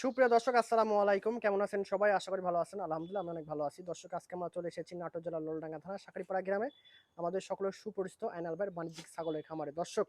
সুপ্রিয় দর্শক আসসালামু আলাইকুম। কেমন আছেন সবাই? আশা করি ভালো আছেন। আলহামদুলিল্লাহ আমি অনেক ভালো আছি। দর্শক আজকে আমরা চলে এসেছি নাটোর জেলার লোলডাঙ্গা থানা সাকরিপাড়া গ্রামে। আমাদের সকলের সুপরিচিত আইনালবার বাণিজ্যিক ছাগলের খামারে। দর্শক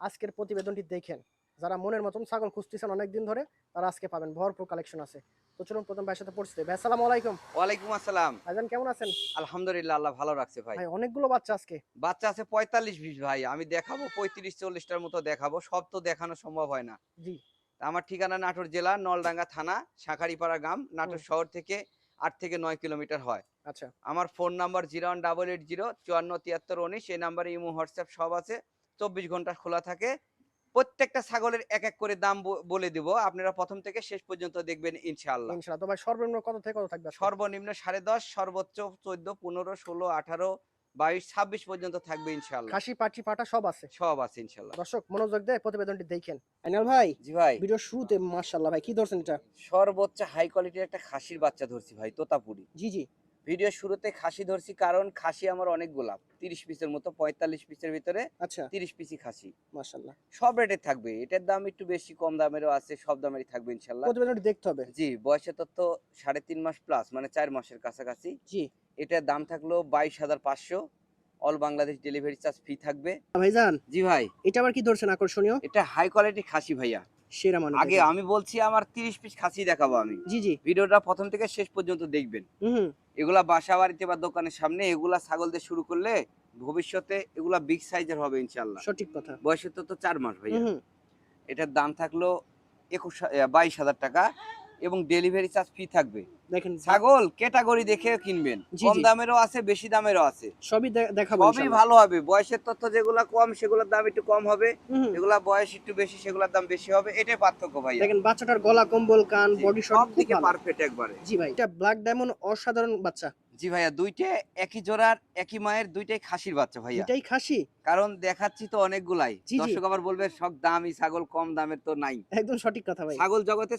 আজকের প্রতিবেদনটি দেখেন। যারা মনের মতন ছাগল খুঁজতেছেন অনেকদিন ধরে তারা আজকে পাবেন। ভরপুর কালেকশন আছে। তো চলুন প্রথম ভাইয়ের সাথে পরিচিত ভাই আসসালামু আলাইকুম। ওয়ালাইকুম আসসালাম। ভাইজান কেমন আছেন? আলহামদুলিল্লাহ আল্লাহ ভালো রাখছে ভাই। ভাই অনেকগুলো বাচ্চা আজকে। বাচ্চা আছে পঁয়তাল্লিশ বিশ ভাই। আমি দেখাবো পঁয়ত্রিশ চল্লিশটার মতো দেখাবো। সব তো দেখানো সম্ভব হয় না। জি। আমার ঠিকানা নাটোর জেলা নলডাঙ্গা থানা শাঁখারিপাড়া গ্রাম নাটোর শহর থেকে আট থেকে নয় কিলোমিটার হয়। আচ্ছা। আমার phone number zero one double eight zero চুয়ান্ন তিয়াত্তর উনিশ এই নাম্বারে ইমো হোয়াটসঅ্যাপ সব আছে। চব্বিশ ঘণ্টা খোলা থাকে। প্রত্যেকটা ছাগলের এক এক করে দাম বলে দিব। আপনারা প্রথম থেকে শেষ পর্যন্ত দেখবেন ইনশাআল্লাহ। ইনশাআল্লাহ। তো ভাই সর্বনিম্ন কত থেকে কত থাকবে সর্বনিম্ন সাড়ে দশ সর্বোচ্চ চোদ্দ পনেরো ষোলো আঠারো বাইশ ছাব্বিশ পর্যন্ত থাকবে ইনশাআল্লাহ। খাসি পাটি পাটা সব আছে? সব আছে ইনশাল্লাহ দর্শক মনোযোগ দিয়ে প্রতিবেদনটি দেখেন। আইনাল ভাই জি ভাই। ভিডিও শুরুতে মাশাআল্লাহ ভাই কি ধরছেন এটা? সর্বোচ্চ হাই কোয়ালিটির একটা খাসির বাচ্চা ধরছি ভাই তোতাপুরি। জি জি। ভিডিও শুরুতে খাসি ধরছি কারণ খাসি আমার অনেক গোলাপ। তিরিশ পিসের মতো পঁয়তাল্লিশ পিসের ভিতরে আচ্ছা। তিরিশ পিসি খাসি। মাশাআল্লাহ। সব রেটে থাকবে এটার দাম একটু বেশি কম দামেরও আছে সব দামেরই থাকবে ইনশাল্লাহ দেখতে হবে। জি বয়সের তথ্য সাড়ে তিন মাস প্লাস মানে চার মাসের কাছাকাছি। জি। এটার দাম থাকল বাইশ হাজার পাঁচশো। All Bangladesh delivery charge free থাকবে। ভাইজান জি ভাই। এটা আবার কি ধরছেন আকর্ষণীয়? এটা হাই কোয়ালিটি খাসি ভাইয়া। সেরা আগে আমি বলছি আমার তিরিশ পিস খাসি দেখাবো আমি। জি জি। ভিডিওটা প্রথম থেকে শেষ পর্যন্ত দেখবেন। হুম এগুলা বাসা বাড়িতে বা দোকানের সামনে এগুলা ছাগল দিয়ে শুরু করলে ভবিষ্যতে এগুলা বিগ সাইজের হবে ইনশাল্লাহ সঠিক কথা। বয়সের তো তো চার মাস ভাইয়া। এটার দাম থাকল একুশ বাইশ হাজার টাকা। এবং ডেলিভারি চার্জ ফ্রি থাকবে। দেখেন ছাগল ক্যাটাগরি দেখে কিনবেন। কম দামেরও আছে বেশি দামেরও আছে। সবই দেখাবো সবই ভালো হবে। বয়সের তথ্য যেগুলা কম সেগুলোর দাম একটু কম হবে। এগুলা যেগুলা বয়স একটু বেশি সেগুলোর দাম বেশি হবে। এটাই পার্থক্য ভাই দেখেন বাচ্চাটার গলা কম্বল কান বডি সব দিকে পারফেক্ট একবারে। জি ভাই এটা ব্ল্যাক ডায়মন্ড অসাধারণ বাচ্চা। জি ভাইয়া দুইটা একই জোড়ার একই মায়ের দুইটাই খাসির বাচ্চা ভাইয়া। এটাই খাসি? কারণ দেখাচ্ছি তো অনেকগুলাই। দর্শক আবার বলবে সব দামি ছাগল কম দামের তো নাই। একদম সঠিক কথা ভাই। ছাগল জগতে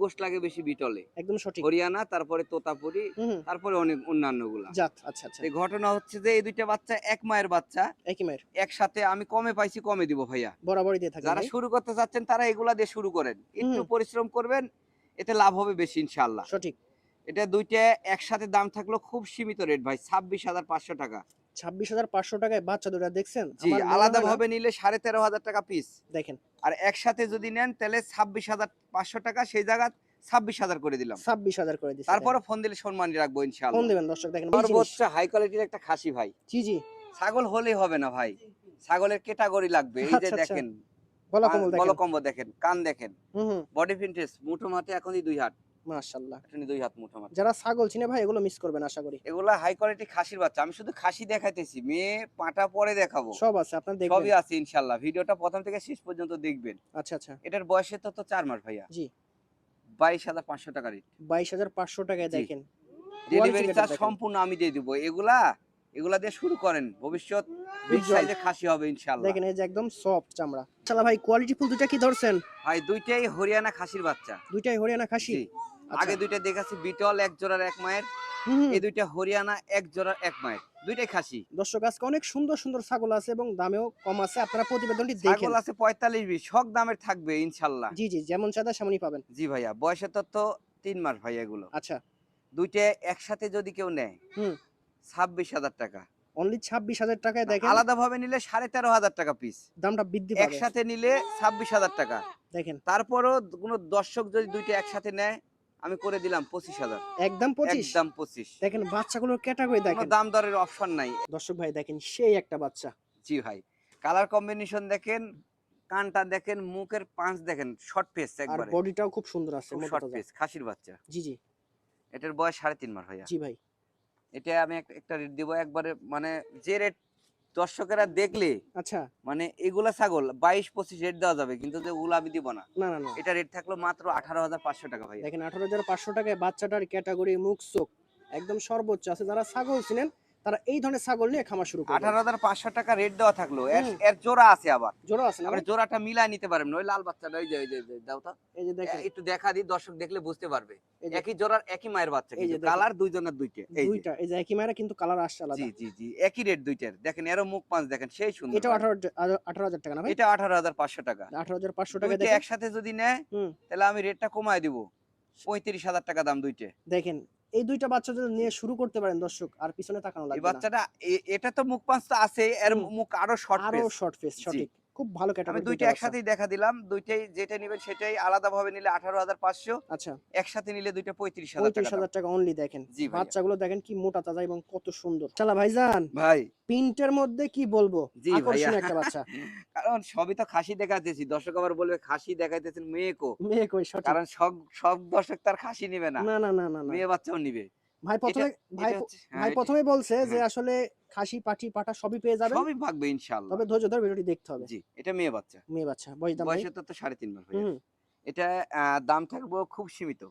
গোষ্ঠ লাগে বেশি বিটলে। একদম সঠিক। হরিয়ানা তারপরে তোতাপুরি তারপরে অনেক অন্যান্যগুলা আচ্ছা আচ্ছা। ঘটনা হচ্ছে যে এই দুইটা বাচ্চা এক মায়ের বাচ্চা। একই মায়ের। একসাথে আমি কমে পাইছি কমে দিব ভাইয়া। বরাবরই দিয়ে থাকে যারা শুরু করতে চাচ্ছেন তারা এগুলা দিয়ে শুরু করেন। একটু পরিশ্রম করবেন এতে লাভ হবে বেশি ইনশাল্লাহ সঠিক। এটা দুইটা একসাথে দাম থাকল খুব সীমিত রেট ভাই ছাব্বিশ হাজার পাঁচশো টাকা। ছাব্বিশ হাজার পাঁচশো টাকায় বাচ্চা দুটা দেখছেন? জি আলাদা ভাবে নিলে সাড়ে তেরো হাজার টাকা পিস দেখেন। আর একসাথে যদি নেন তাহলে ছাব্বিশ হাজার পাঁচশো টাকা সেই জায়গা ছাব্বিশ হাজার করে দিলাম। ছাব্বিশ হাজার করে দিচ্ছে। তারপরে ফোন দিলে সম্মান রাখব ফোন দেবেন দর্শক দেখেন সর্বোচ্চ হাই কোয়ালিটির একটা খাসি ভাই। জি জি। ছাগল হলেই হবে না ভাই। ছাগলের ক্যাটাগরি লাগবে। এই যে আচ্ছা, আচ্ছা। দেখেন দেখেন। বলকম্ব দেখেন কান দেখেন। বডি ফিটনেস মুঠো মাতে এখনই দুই হাত। মাশাআল্লাহ। এখনই দুই হাত মুঠো মাতে যারা ছাগল চিনে ভাই এগুলো মিস করবেন আশা করি। এগুলা হাই কোয়ালিটি খাসির বাচ্চা। আমি শুধু খাসি দেখাইতেছি মেয়ে পাটা পরে দেখাবো। সব আছে আপনার দেখবেন। সবই আছে ভিডিওটা প্রথম থেকে শেষ পর্যন্ত দেখবেন। আচ্ছা আচ্ছা। এটার বয়সে তো তো মাস ভাইয়া। জি। বাইশ হাজার পাঁচশো টাকা রেট বাইশ হাজার পাঁচশো টাকায় দেখেন। ডেলিভারি চার্জ সম্পূর্ণ আমি দিয়ে দিব। এগুলা এগুলা দিয়ে শুরু করেন। ভবিষ্যৎ বিগ সাইজে খাসি হবে ইনশাল্লাহ দেখেন এই যে একদম সফট চামড়া। চালা ভাই কোয়ালিটি ফুল কি ধরছেন? ভাই দুইটাই হরিয়ানা খাসির বাচ্চা। দুইটাই হরিয়ানা খাসি। আগে দুইটা দেখাচ্ছি বিটল এক জোড়ার এক মায়ের। এই দুইটা হরিয়ানা এক জোড়ার এক মায়ের দুইটাই খাসি। দর্শক আজকে অনেক সুন্দর সুন্দর ছাগল আছে এবং দামেও কম আছে আপনারা প্রতিবেদনটি দেখেন। ছাগল আছে পঁয়তাল্লিশ বিশ সব দামের থাকবে ইনশাল্লাহ। জি জি যেমন চাঁদা সেমনই পাবেন। জি ভাইয়া বয়সের তথ্য তিন মাস ভাইয়া এগুলো। আচ্ছা। দুইটা একসাথে যদি কেউ নেয় হুম। ছাব্বিশ হাজার টাকা। অনলি ছাব্বিশ হাজার টাকায় দেখেন। আলাদা ভাবে নিলে সাড়ে তেরো হাজার টাকা পিস দামটা বৃদ্ধি একসাথে নিলে ছাব্বিশ হাজার টাকা। দেখেন। তারপরও কোনো দর্শক যদি দুইটা একসাথে নেয় আমি করে দিলাম পঁচিশ হাজার। একদম পঁচিশ? একদম পঁচিশ। দেখেন বাচ্চাগুলোর ক্যাটাগরি দেখেন। দাম দরের অপশন নাই। দর্শক ভাই দেখেন সেই একটা বাচ্চা। জি ভাই। কালার কম্বিনেশন দেখেন কানটা দেখেন মুখের পাঁচ দেখেন শর্ট আর একবারে। বডিটাও খুব সুন্দর আছে শর্ট। ফেস খাসির বাচ্চা। জি জি। এটার বয়স সাড়ে তিন মাস ভাইয়া। জি ভাই। এটা আমি একটা রেট দিব একবারে মানে যে রেট দর্শকেরা দেখলে আচ্ছা। মানে এগুলা ছাগল বাইশ পঁচিশ রেট দেওয়া যাবে কিন্তু যে ওগুলো আমি দিব না। না না এটা রেট থাকল মাত্র আঠারো হাজার পাঁচশো টাকা ভাই দেখেন আঠারো হাজার পাঁচশো টাকায় বাচ্চাটার ক্যাটাগরি মুখ চোখ একদম সর্বোচ্চ আছে। যারা ছাগল চিনেন তারা এই ধরনের ছাগল নিয়ে খামার শুরু করবে। আঠারো হাজার পাঁচশো টাকা রেট দেওয়া থাকল। এর জোড়া আছে আবার। জোড়া আছে ভাই? জোড়াটা মিলাই নিতে পারবেন না। ওই লাল বাচ্চাটা ওই যে ওই যে দাও তো। এই যে দেখেন। একটু দেখা দিই দর্শক দেখলে বুঝতে পারবে। একই জোড়ার একই মায়ের বাচ্চা এই যে কালার দুইজনের দুইটা। এই দুইটা। এই যে একই মায়েরা কিন্তু কালার আসছে আলাদা। জি জি জি। একই রেট দুইটার। দেখেন এরও মুখ পাঁচ দেখেন সেই সুন্দর এটা ভাই। আঠারো আঠারো হাজার টাকা না ভাই? এটা আঠারো হাজার পাঁচশো টাকা। আঠারো হাজার পাঁচশো টাকা দুইটা দেখেন। একসাথে যদি নেয়। তাহলে আমি রেটটা কমায় দিব। পঁয়ত্রিশ হাজার টাকা দাম দুইটা। দেখেন এই দুইটা বাচ্চা যদি নিয়ে শুরু করতে পারেন দর্শক আর পিছনে তাকানো লাগবে না। বাচ্চাটা এটা তো মুখ পাঁচটা আছে এর মুখ আরও শর্ট আরও শর্ট ফেস সঠিক। খুব ভালো আমি ক্যাটাগরি দুইটা একসাথেই দেখা দিলাম দুইটাই যেটা নিবেন সেটাই আলাদা ভাবে নিলে আঠারো হাজার পাঁচশো। আচ্ছা। একসাথে নিলে দুইটা পঁয়ত্রিশ হাজার পঁয়ত্রিশ টাকা দাম। টাকা অনলি দেখেন। বাচ্চাগুলো দেখেন কি মোটা তাজা এবং কত সুন্দর। চালা ভাইজান ভাই। প্রিন্টের মধ্যে কি বলব। আকর্ষণীয় একটা বাচ্চা। কারণ সবই তো খাসি দেখাতেছি দর্শক আবার বলবে খাসি দেখাইতেছেন মেয়েকো মেয়ে কই? সঠিক। কারণ সব সব দর্শক তার খাসি নিবে না। না না না না মেয়ে বাচ্চাও নিবে। ভাই প্রথমে ভাই হ্যাঁ, ভাই প্রথমে বলছে যে হ্যাঁ। আসলে খাসি পাটি পাটা সবই পেয়ে যাবেন। সবই ভাগবে ইনশাআল্লাহ। তবে ধৈর্য ধরে ভিডিওটি দেখতে হবে। জি এটা মেয়ে বাচ্চা। মেয়ে বাচ্চা বয়স দাম বয়স তো তো সাড়ে তিন মাস ভাইয়া। এটা আহ, দাম থাকবে খুব সীমিত।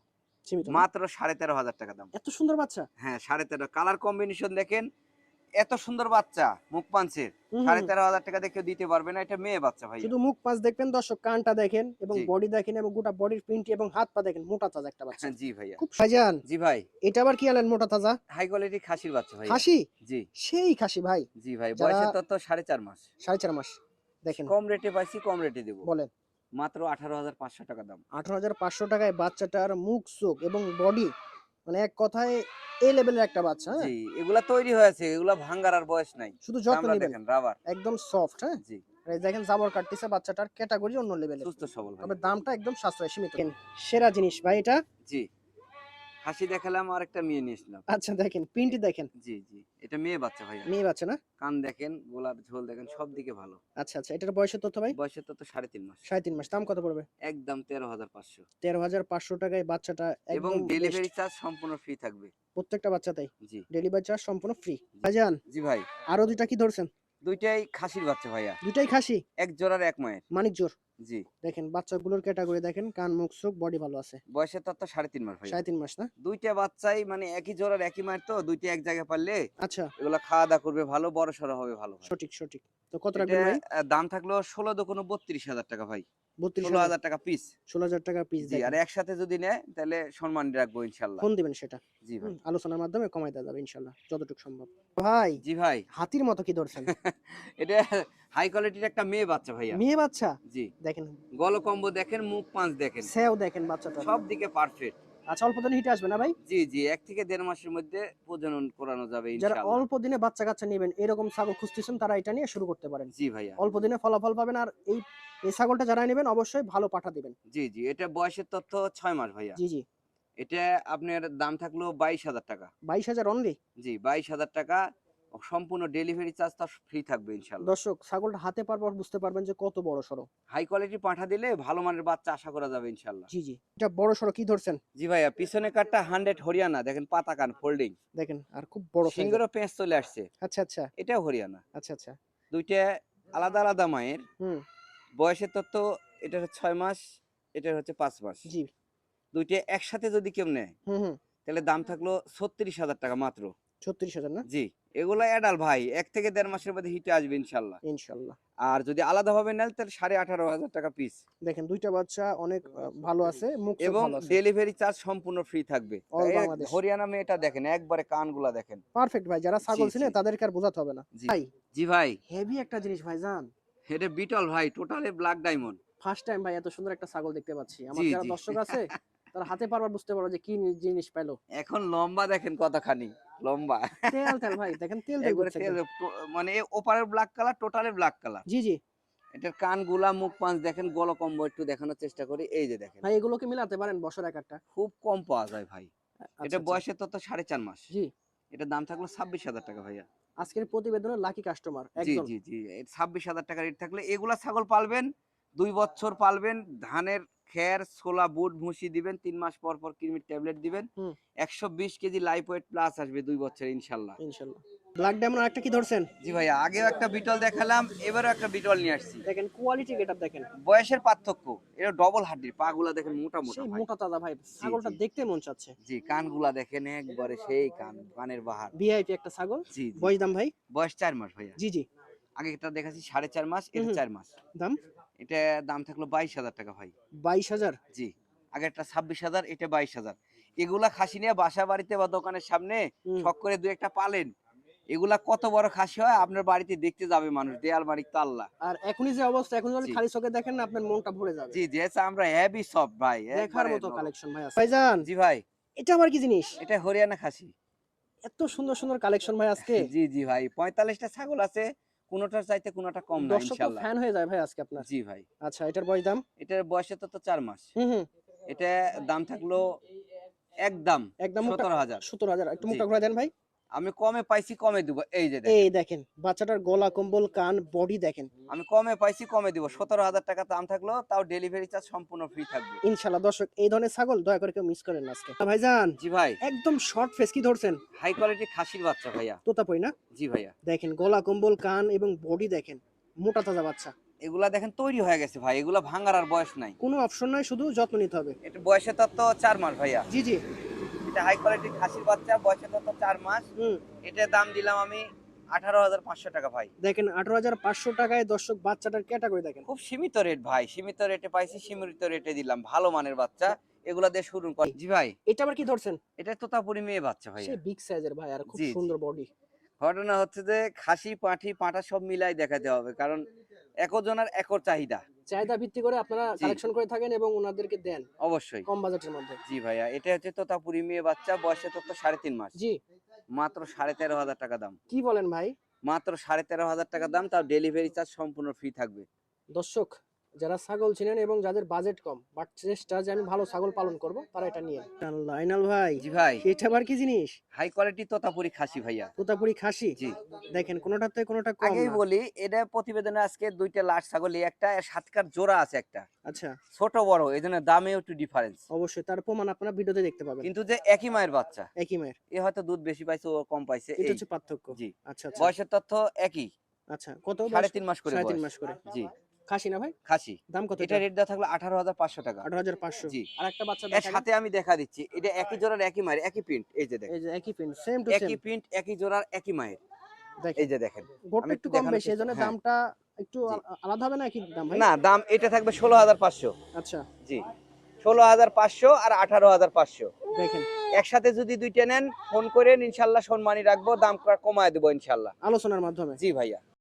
সীমিত মাত্র সাড়ে তেরো হাজার টাকা দাম। এত সুন্দর বাচ্চা? হ্যাঁ সাড়ে তেরো। কালার কম্বিনেশন দেখেন এত সুন্দর বাচ্চা মুখ পাঞ্চের। সাড়ে তেরো হাজার টাকা দেখে দিতে পারবে না এটা মেয়ে বাচ্চা ভাই শুধু মুখ পাঁচ দেখবেন দর্শক কানটা দেখেন এবং বডি দেখেন এবং গোটা বডির প্রিন্ট এবং হাত পা দেখেন মোটা তাজা একটা বাচ্চা। জি ভাইয়া। খুব সাজান। জি ভাই। এটা আবার কি আলেন মোটা তাজা? হাই কোয়ালিটি খাসির বাচ্চা ভাই খাসি? জি। সেই খাসি ভাই। জি ভাই বয়সে তো তো সাড়ে চার মাস। সাড়ে চার মাস। দেখেন। কম রেটে পাইছি কম রেটে দেবো। বলেন। মাত্র আঠারো হাজার পাঁচশো টাকা দাম। আঠারো হাজার পাঁচশো টাকায় বাচ্চাটার মুখ চোখ এবং বডি মানে এক কথায় এই লেভেলের একটা বাচ্চা হ্যাঁ? জি এগুলা তৈরি হয়েছে এগুলা ভাঙ্গার আর বয়স নাই। শুধু যত্ন নেবেন। রাবার একদম সফট হ্যাঁ? জি। দেখেন জাবর কাটতেছে বাচ্চাটার ক্যাটাগরি অন্য লেভেলের সুস্থ সবল তবে দামটা একদম সাশ্রয় সীমিত। সেরা জিনিস ভাই এটা। জি। হাসি দেখালাম আর একটা মেয়ে নিয়ে এসলাম। আচ্ছা দেখেন প্রিন্টই দেখেন। জি জি এটা মেয়ে বাচ্চা ভাই মেয়ে বাচ্চা না? কান দেখেন গোলাপ ঝোল দেখেন সব দিকে ভালো। আচ্ছা আচ্ছা এটার বয়সের তথ্য ভাই? বয়সে তো তো সাড়ে তিন মাস। সাড়ে তিন মাস দাম কত পড়বে? একদম তেরো হাজার পাঁচশো। তেরো হাজার পাঁচশো টাকায় বাচ্চাটা এবং ডেলিভারি চার্জ সম্পূর্ণ ফ্রি থাকবে। প্রত্যেকটা বাচ্চাতেই? জি। ডেলিভারি চার্জ সম্পূর্ণ ফ্রি ভাইজান জি ভাই। আরও দুইটা কি ধরছেন? দুইটাই খাসির বাচ্চা ভাইয়া। দুইটাই খাসি? এক জোড়ার এক মায়ের। মানিক জোর জি। দেখেন বাচ্চাগুলোর ক্যাটাগরি দেখেন কান মুখ চোখ বডি ভালো আছে। বয়সে তো তো সাড়ে তিন মাস সাড়ে তিন মাস না? দুইটা বাচ্চাই মানে একই জোড়ার একই মায়ের তো দুইটা এক জায়গায় পারলে আচ্ছা। এগুলো খাওয়া দাওয়া করবে ভালো বড় সড়ো হবে ভালো সঠিক সঠিক। তো কত রাখবেন ভাই? দাম থাকল ষোলো দোকানো বত্রিশ হাজার টাকা ভাই। ষোলো হাজার টাকা পিস ষোলো হাজার টাকা পিস জি আর একসাথে যদি নেয় তাহলে সম্মান রাখব ইনশাল্লাহ ফোন দিবেন সেটা। জি ভাই। আলোচনার মাধ্যমে কমাই দেওয়া যাবে ইনশাল্লাহ যতটুকু সম্ভব। ভাই জি ভাই। হাতির মতো কি ধরছেন? এটা হাই কোয়ালিটির একটা মেয়ে বাচ্চা ভাইয়া। মেয়ে বাচ্চা? জি। দেখেন। গল কম্বো দেখেন মুখ পাঁচ দেখেন। সেও দেখেন বাচ্চাটা। সব দিকে পারফেক্ট আচ্ছা অল্প দিনে হিটে আসবে না ভাই? জি জি এক থেকে দেড় মাসের মধ্যে প্রজনন করানো যাবে যারা অল্প দিনে বাচ্চা কাচ্চা নেবেন এরকম ছাগল খুঁজতেছেন তারা এটা নিয়ে শুরু করতে পারেন। জি ভাইয়া। অল্প দিনে ফলাফল পাবেন আর এই এই ছাগলটা যারা নেবেন অবশ্যই ভালো পাঠা দিবেন। জি জি এটা বয়সের তথ্য ছয় মাস ভাইয়া। জি জি। এটা আপনার দাম থাকল বাইশ হাজার টাকা। বাইশ হাজার অনলি জি বাইশ হাজার টাকা সম্পূর্ণ ডেলিভারি চার্জ তার ফ্রি থাকবে ইনশাল্লাহ দর্শক ছাগলটা হাতে পারপর বুঝতে পারবেন যে কত বড় সড়ো। হাই কোয়ালিটি পাঠা দিলে ভালো মানের বাচ্চা আশা করা যাবে ইনশাল্লাহ জি জি। এটা বড় সড়ো কি ধরছেন? জি ভাইয়া পিছনে কাঠটা হান্ড্রেড হরিয়ানা দেখেন পাতা কান ফোল্ডিং দেখেন আর খুব বড়। সিঙ্গেরও পেঁচ চলে আসছে। আচ্ছা আচ্ছা। এটাও হরিয়ানা। আচ্ছা আচ্ছা। দুইটা আলাদা আলাদা মায়ের। হুম। বয়সের তথ্য এটা হচ্ছে ছয় মাস এটা হচ্ছে পাঁচ মাস। জি। দুইটা একসাথে যদি কেউ নেয় হুম হুম। তাহলে দাম থাকল ছত্রিশ হাজার টাকা মাত্র। ছত্রিশ হাজার না? জি। এগুলো অ্যাডাল ভাই এক থেকে দেড় মাসের মধ্যে হিটে আসবে ইনশাল্লাহ। ইনশাল্লাহ। আর যদি নেন তাহলে সাড়ে আঠারো হাজার টাকা পিস দেখেন দুইটা বাচ্চা অনেক ভালো আছে এবং ডেলিভারি চার্জ সম্পূর্ণ ফ্রি থাকবে। হরিয়ানা মেয়েটা দেখেন একবারে কানগুলা দেখেন। পারফেক্ট ভাই যারা ছাগল জি। তাদেরকে আর বোঝাতে হবে না। ভাই জি ভাই। হেভি একটা জিনিস ভাই জান। এটা বিটল ভাই totally black diamond first time ভাই এত সুন্দর একটা ছাগল দেখতে পাচ্ছি। আমার যারা। দর্শক আছে তারা হাতে পারবার বুঝতে পারবে যে কি জিনিস পাইলো এখন লম্বা দেখেন কতখানি লম্বা। তেল তেল ভাই দেখেন তেল তেল মানে ওপারের black colour totally black colour জি জি। এটার কানগুলা মুখ পাঁচ দেখেন গল কম্বো একটু দেখানোর চেষ্টা করি এই যে দেখেন। ভাই এগুলোকে মিলাতে পারেন বছর এক একটা। খুব কম পাওয়া যায় ভাই। আচ্ছা, এটা আচ্ছা। বয়সের তত সাড়ে চার মাস। জি। এটার দাম থাকল ছাব্বিশ হাজার টাকা ভাইয়া। আজকের প্রতিবেদনের লাকি কাস্টমার জি জি জি। ছাব্বিশ হাজার টাকা রেট থাকলে এগুলা ছাগল পালবেন দুই বছর পালবেন ধানের খের ছোলা বুট ভুসি দিবেন তিন মাস পর পর কৃমির ট্যাবলেট দিবেন। একশো বিশ কেজি লাইফ ওয়েট প্লাস আসবে দুই বছর ইনশাল্লাহ। ইনশাল্লাহ। ব্ল্যাক ডায়মন্ড কি ধরছেন? জি ভাইয়া আগেও একটা বিটল দেখালাম এবারও একটা বিটল নিয়ে আসছি। দেখেন কোয়ালিটি গেটআপ দেখেন। বয়সের পার্থক্য এটা ডবল হাড্ডির পা গুলা দেখেন মোটা মোটা মোটা তাজা ভাই ছাগলটা দেখতে মন চাচ্ছে। জি কানগুলা দেখেন একবারে সেই কান কানের বাহার। ভিআইপি একটা ছাগল। জি। বয়স দাম ভাই? বয়স চার মাস ভাইয়া। জি জি। আগে একটা দেখাচ্ছি সাড়ে চার মাস এটা চার মাস। দাম? এটা দাম থাকল বাইশ হাজার টাকা ভাই। বাইশ হাজার? জি। আগে একটা ছাব্বিশ হাজার এটা বাইশ হাজার। এগুলা খাসি নিয়ে বাসা বাড়িতে বা দোকানের সামনে শখ করে দু একটা পালেন এগুলা কত বড় খাসি হয় আপনার বাড়িতে দেখতে যাবে মানুষ দেয়াল মালিক তো আল্লাহ। আর এখনই যে অবস্থা এখন যদি খালি চোখে দেখেন না আপনার মনটা ভরে যাবে। জি জি আচ্ছা, আমরা হেভি সব ভাই দেখার মতো কালেকশন ভাই আছে। ভাইজান! জি ভাই। এটা আমার কি জিনিস? এটা হরিয়ানা খাসি। এত সুন্দর সুন্দর কালেকশন ভাই আজকে। জি জি ভাই পঁয়তাল্লিশটা ছাগল আছে কোনোটার চাইতে কোনটা কম না দর্শক ফ্যান হয়ে যায় ভাই আজকে আপনার। জি ভাই। আচ্ছা এটার বয়স দাম? এটার বয়স তো তো 4 মাস। হুম হুম। এটা দাম থাকল একদম একদম সতেরো হাজার। সত্তর হাজার। একটু জি। মুখটা ঘুরে দেন ভাই। আমি কমে পাইছি কমে দিব। এই যে এই দেখেন বাচ্চাটার গলা কম্বল কান বডি দেখেন। আমি কমে পাইছি কমে দিব। সতেরো হাজার টাকা দাম থাকল তাও ডেলিভারি চার্জ সম্পূর্ণ ফ্রি থাকবে। ইনশাল্লাহ দর্শক এই ধরনের ছাগল দয়া করে কেউ মিস করেন না আজকে। আচ্ছা, ভাইজান জি ভাই। একদম শর্ট ফেস কি ধরছেন? হাই কোয়ালিটি খাসির বাচ্চা ভাইয়া। তোতাপই না? জি ভাইয়া। দেখেন গলা কম্বল কান এবং বডি দেখেন মোটা তাজা বাচ্চা। এগুলা দেখেন তৈরি হয়ে গেছে ভাই। এগুলা ভাঙার আর বয়স নাই। কোনো অপশন নাই শুধু যত্ন নিতে হবে। এটা বয়সে তত্ত্ব চার মাস ভাইয়া। জি জি। এটা হাই খাসির বাচ্চা বয়সে চার মাস। এটার দাম দিলাম আমি আঠারো হাজার পাঁচশো টাকা ভাই। দেখেন আঠারো হাজার পাঁচশো টাকায় দর্শক বাচ্চাটার ক্যাটাগরি দেখেন। খুব সীমিত রেট ভাই সীমিত রেটে পাইছি সীমিত রেটে দিলাম ভালো মানের বাচ্চা। এগুলা দিয়ে শুরু কর জি ভাই। এটা আবার কি ধরছেন? এটা তোতাপুরি মেয়ে বাচ্চা ভাই। বিগ সাইজের ভাই আর খুব। সুন্দর বডি ঘটনা হচ্ছে যে খাসি পাঁঠি পাঁঠা সব মিলাই দেখাতে হবে কারণ একজনের একর চাহিদা। চাহিদা ভিত্তি করে আপনারা কালেকশন করে থাকেন এবং ওনাদেরকে দেন অবশ্যই। কম বাজেটের মধ্যে। জি ভাইয়া এটা হচ্ছে তোতাপুরি মেয়ে বাচ্চা বয়সে তো সাড়ে তিন মাস। জি। মাত্র সাড়ে তেরো হাজার টাকা দাম। কি বলেন ভাই? মাত্র সাড়ে তেরো হাজার টাকা দাম তার ডেলিভারি চার্জ সম্পূর্ণ ফ্রি থাকবে। দর্শক যারা ছাগল চিনেন এবং যাদের বাজেট কম বাট চেষ্টা যে আমি ভালো ছাগল পালন করব তারা এটা নিয়ে লাইনাল ভাই জি ভাই। এটা আবার কি জিনিস? হাই কোয়ালিটি তোতাপুরি খাসি ভাইয়া। তোতাপুরি খাসি? জি। দেখেন কোনোটাতে কোনোটা কম আগেই বলি এটা প্রতিবেদনে আজকে দুইটা লাট ছাগল এই একটা আর সাতকার জোড়া আছে একটা। আচ্ছা। ছোট বড় এই জন্য দামেও একটু ডিফারেন্স অবশ্যই তার প্রমাণ আপনারা ভিডিওতে দেখতে পাবেন। কিন্তু যে একই মায়ের বাচ্চা একই মায়ের। এ হয়তো দুধ বেশি পাইছে ও কম পাইছে এটা হচ্ছে পার্থক্য। জি। আচ্ছা আচ্ছা। বয়সের তথ্য একই। আচ্ছা কত সাড়ে বয়স? তিন মাস করে সাড়ে তিন মাস করে। জি। খাসি না ভাই? খাসি। দাম কত এটা রেট দেওয়া থাকল আঠারো হাজার পাঁচশো টাকা। আঠারো হাজার পাঁচশো। জি। আর একটা বাচ্চা এর সাথে আমি দেখা দিচ্ছি। এটা একই জোড়ার একই মায়ের একই প্রিন্ট এই যে দেখেন। এই যে একই পিন সেম টু একই প্রিন্ট একই জোড়ার একই মায়ের। এই যে দেখেন। গোটটা একটু কম বেশি এই জন্য চেষ্টা- হ্যাঁ। দামটা একটু আলাদা হবে না কি দাম ভাই? না দাম এটা থাকবে ষোলো হাজার পাঁচশো। আচ্ছা। জি। ষোলো হাজার পাঁচশো আর আঠারো হাজার পাঁচশো। দেখেন। একসাথে যদি দুইটা নেন ফোন করেন ইনশাল্লাহ সম্মানী রাখব। দাম কমায় দেবো ইনশাল্লাহ। আলোচনার মাধ্যমে। জি ভাইয়া।